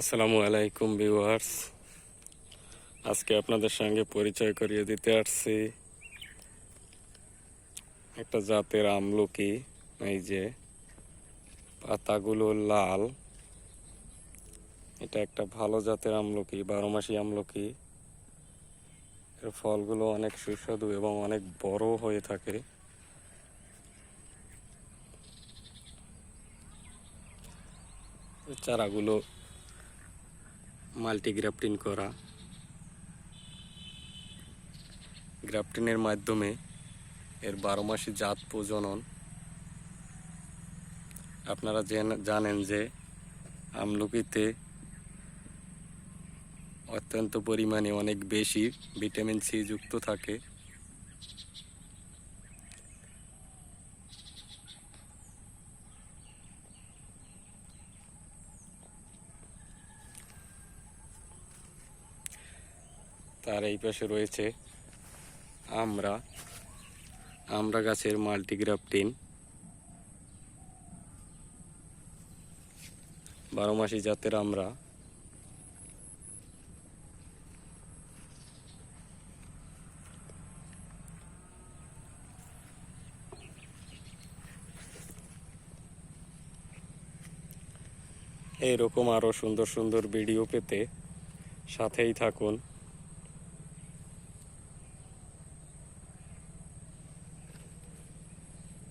আসসালামু আলাইকুম ভিউয়ার্স। আজকে আপনাদের সঙ্গে পরিচয় করিয়ে দিতে আসছি। একটা জাতের আমলকি, এই যে পাতাগুলো লাল। এটা একটা ভালো জাতের আমলকি, বারো মাসি আমলকি। এর ফলগুলো অনেক সুস্বাদু এবং অনেক বড় হয়ে থাকে। চারাগুলো মাল্টি গ্রাফটিং করা। গ্রাফটিনের মাধ্যমে এর বারো মাসে জাত প্রজনন। আপনারা জানেন যে আমলকিতে অত্যন্ত পরিমাণে অনেক বেশি ভিটামিন সি যুক্ত থাকে। তার এই পাশে রয়েছে আমরা আমরা গাছের মাল্টিগ্রাফটিন। বারো মাসি জাতের আমরা। এইরকম আরও সুন্দর সুন্দর ভিডিও পেতে সাথেই থাকুন।